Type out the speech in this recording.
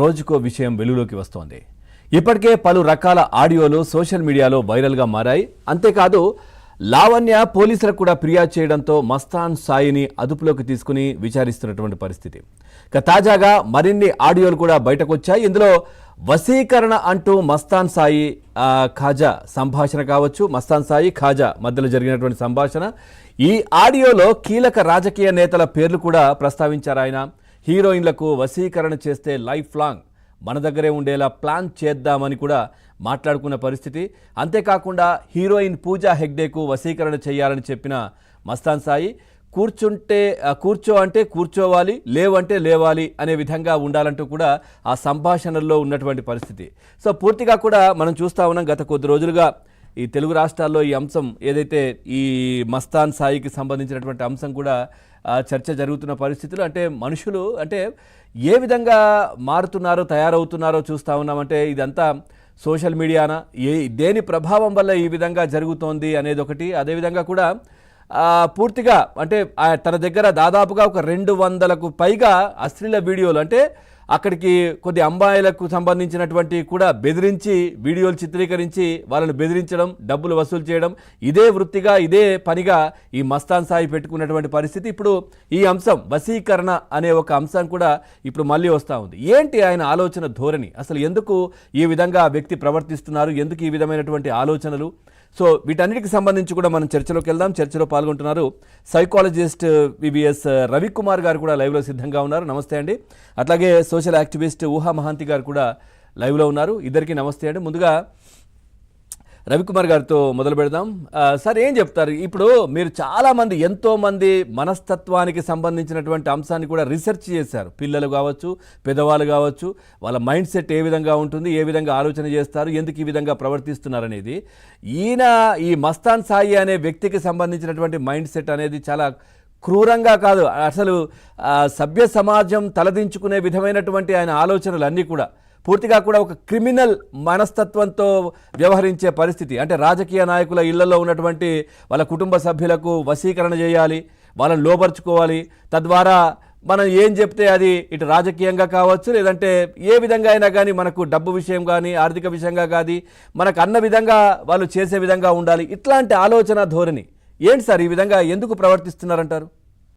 రోజుకో విషయం వెలుగులోకి వస్తోంది. ఇప్పటికే పలు రకాల ఆడియోలు సోషల్ మీడియాలో వైరల్గా మారాయి. అంతేకాదు లావణ్య పోలీసులకు కూడా ఫిర్యాదు చేయడంతో మస్తాన్ సాయిని అదుపులోకి తీసుకుని విచారిస్తున్నటువంటి పరిస్థితి. ఇక తాజాగా మరిన్ని ఆడియోలు కూడా బయటకొచ్చాయి. ఇందులో వశీకరణ అంటూ మస్తాన్ సాయి ఖాజా సంభాషణ కావచ్చు. మస్తాన్ సాయి ఖాజా మధ్యలో జరిగినటువంటి సంభాషణ. ఈ ఆడియోలో కీలక రాజకీయ నేతల పేర్లు కూడా ప్రస్తావించారు ఆయన. హీరోయిన్లకు వశీకరణ చేస్తే లైఫ్ లాంగ్. మన దగ్గరే ఉండేలా ప్లాన్ చేద్దామని కూడా మాట్లాడుకున్న పరిస్థితి. అంతేకాకుండా హీరోయిన్ పూజా హెగ్డేకు వశీకరణ చేయాలని చెప్పిన మస్తాన్ సాయి కూర్చుంటే కూర్చో అంటే కూర్చోవాలి లేవంటే లేవాలి అనే విధంగా ఉండాలంటూ కూడా ఆ సంభాషణల్లో ఉన్నటువంటి పరిస్థితి. సో పూర్తిగా కూడా మనం చూస్తా ఉన్నాం గత కొద్ది రోజులుగా. ఈ తెలుగు రాష్ట్రాల్లో ఈ అంశం ఏదైతే ఈ మస్తాన్ సాయికి సంబంధించినటువంటి అంశం కూడా చర్చ జరుగుతున్న పరిస్థితులు అంటే మనుషులు అంటే ఏ విధంగా మారుతున్నారో తయారవుతున్నారో చూస్తూ ఉన్నామంటే ఇదంతా సోషల్ మీడియానా? ఏ దేని ప్రభావం వల్ల ఈ విధంగా జరుగుతోంది అనేది ఒకటి. అదేవిధంగా కూడా పూర్తిగా అంటే తన దగ్గర దాదాపుగా ఒక రెండు వందలకు పైగా అశ్లీల వీడియోలు అంటే అక్కడికి కొద్ది అంబాయిలకు సంబంధించినటువంటి కూడా బెదిరించి వీడియోలు చిత్రీకరించి వాళ్ళని బెదిరించడం డబ్బులు వసూలు చేయడం ఇదే వృత్తిగా ఇదే పనిగా ఈ మస్తాన్ సాయి పెట్టుకున్నటువంటి పరిస్థితి. ఇప్పుడు ఈ అంశం వశీకరణ అనే ఒక అంశం కూడా ఇప్పుడు మళ్ళీ వస్తూ ఉంది. ఏంటి ఆయన ఆలోచన ధోరణి? అసలు ఎందుకు ఈ విధంగా వ్యక్తి ప్రవర్తిస్తున్నారు? ఎందుకు ఈ విధమైనటువంటి ఆలోచనలు? సో వీటన్నిటికి సంబంధించి కూడా మనం చర్చలోకి వెళ్దాం. చర్చలో పాల్గొంటున్నారు psychologist VVS uh, uh, Ravikumar గారు కూడా లైవ్లో సిద్ధంగా ఉన్నారు. నమస్తే అండి. అట్లాగే సోషల్ యాక్టివిస్ట్ ఊహా మహాంతి గారు కూడా లైవ్లో ఉన్నారు. ఇద్దరికీ నమస్తే అండి. ముందుగా రవికుమార్ గారితో మొదలు పెడదాం. సార్ ఏం చెప్తారు? ఇప్పుడు మీరు చాలామంది ఎంతోమంది మనస్తత్వానికి సంబంధించినటువంటి అంశాన్ని కూడా రీసెర్చ్ చేశారు. పిల్లలు కావచ్చు పెద్దవాళ్ళు కావచ్చు వాళ్ళ మైండ్ సెట్ ఏ విధంగా ఉంటుంది ఏ విధంగా ఆలోచన చేస్తారు ఎందుకు ఈ విధంగా ప్రవర్తిస్తున్నారు అనేది ఈయన ఈ మస్తాన్ సాయి అనే వ్యక్తికి సంబంధించినటువంటి మైండ్ సెట్ అనేది చాలా క్రూరంగా కాదు. అసలు సభ్య సమాజం తలదించుకునే విధమైనటువంటి ఆయన ఆలోచనలు అన్నీ కూడా పూర్తిగా కూడా ఒక క్రిమినల్ మనస్తత్వంతో వ్యవహరించే పరిస్థితి. అంటే రాజకీయ నాయకుల ఇళ్ళలో ఉన్నటువంటి వాళ్ళ కుటుంబ సభ్యులకు వశీకరణ చేయాలి వాళ్ళని లోపరుచుకోవాలి తద్వారా మనం ఏం చెప్తే అది ఇటు రాజకీయంగా కావచ్చు లేదంటే ఏ విధంగా అయినా కానీ మనకు డబ్బు విషయం కానీ ఆర్థిక విషయంగా కానీ మనకు అన్న విధంగా వాళ్ళు చేసే విధంగా ఉండాలి. ఇట్లాంటి ఆలోచన ధోరణి. ఏంటి సార్ ఈ విధంగా? ఎందుకు ప్రవర్తిస్తున్నారంటారు?